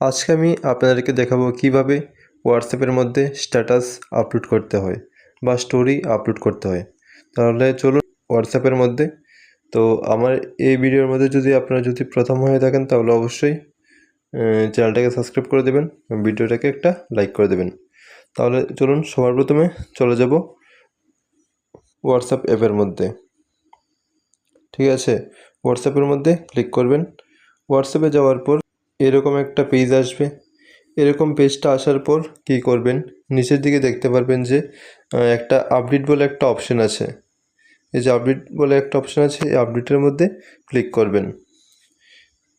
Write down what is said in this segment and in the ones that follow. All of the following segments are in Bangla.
আজকে আমি আপনাদেরকে দেখাবো কীভাবে হোয়াটসঅ্যাপের মধ্যে স্ট্যাটাস আপলোড করতে হয় বা স্টোরি আপলোড করতে হয়। তাহলে চলুন হোয়াটসঅ্যাপের মধ্যে। তো আমার এই ভিডিওর মধ্যে যদি আপনারা যদি প্রথম হয়ে থাকেন, তাহলে অবশ্যই চ্যানেলটাকে সাবস্ক্রাইব করে দেবেন ভিডিওটাকে একটা লাইক করে দেবেন। তাহলে চলুন সবার প্রথমে চলে যাব হোয়াটসঅ্যাপ অ্যাপের মধ্যে। ঠিক আছে? হোয়াটসঅ্যাপের মধ্যে ক্লিক করবেন। হোয়াটসঅ্যাপে যাওয়ার পর এরকম একটা পেজ আসবে। এরকম পেজটা আসার পর কী করবেন? নিচের দিকে দেখতে পারবেন যে একটা আপডেট বলে একটা অপশন আছে। এই যে আপডেট বলে একটা অপশন আছে, এই আপডেটের মধ্যে ক্লিক করবেন।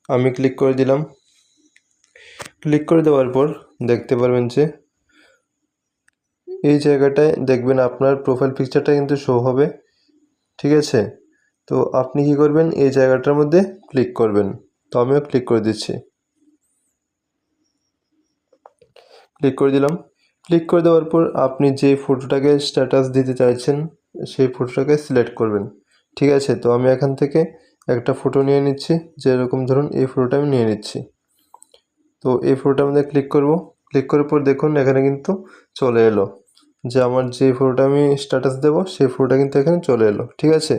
আমি ক্লিক করে দিলাম। ক্লিক করে দেওয়ার পর দেখতে পারবেন যে, এই জায়গাটায় দেখবেন আপনার প্রোফাইল পিকচারটা কিন্তু শো হবে। ঠিক আছে? তো আপনি কি করবেন? এই জায়গাটার মধ্যে ক্লিক করবেন। তো আমিও ক্লিক করে দিচ্ছি। ক্লিক করে দিলাম। ক্লিক করে দেওয়ার পর আপনি যে ফটোটাকে স্ট্যাটাস দিতে চাইছেন, সেই ফটোটাকে সিলেক্ট করবেন। ঠিক আছে? তো আমি এখান থেকে একটা ফটো নিয়ে নিচ্ছি। যেরকম ধরুন এই ফটোটা আমি নিয়ে নিচ্ছি। তো এই ফটোটার মধ্যে ক্লিক করব। ক্লিক করার পর দেখুন এখানে কিন্তু চলে এলো। যে আমার যে ফটোটা আমি স্ট্যাটাস দেব, সেই ফটোটা কিন্তু এখানে চলে এলো। ঠিক আছে?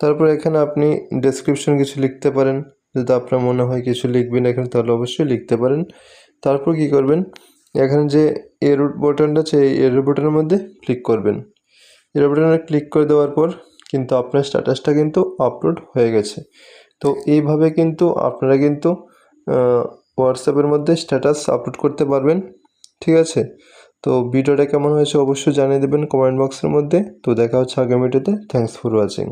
তারপর এখানে আপনি ডেসক্রিপশন কিছু লিখতে পারেন। যদি আপনার মনে হয় কিছু লিখবেন এখানে, তাহলে অবশ্যই লিখতে পারেন। তারপর কি করবেন? এখানে যে এর বাটনটা আছে, এই এর বাটনের মধ্যে ক্লিক করবেন। এর বাটনে ক্লিক করে দেওয়ার পর কিন্তু আপনার স্ট্যাটাসটা কিন্তু আপলোড হয়ে গেছে। তো এইভাবে কিন্তু আপনারা কিন্তু হোয়াটসঅ্যাপের মধ্যে স্ট্যাটাস আপলোড করতে পারবেন। ঠিক আছে? তো ভিডিওটা কেমন হয়েছে অবশ্যই জানিয়ে দেবেন কমেন্ট বক্সের মধ্যে। তো দেখা হচ্ছে আগামী ভিডিওতে। Thanks for watching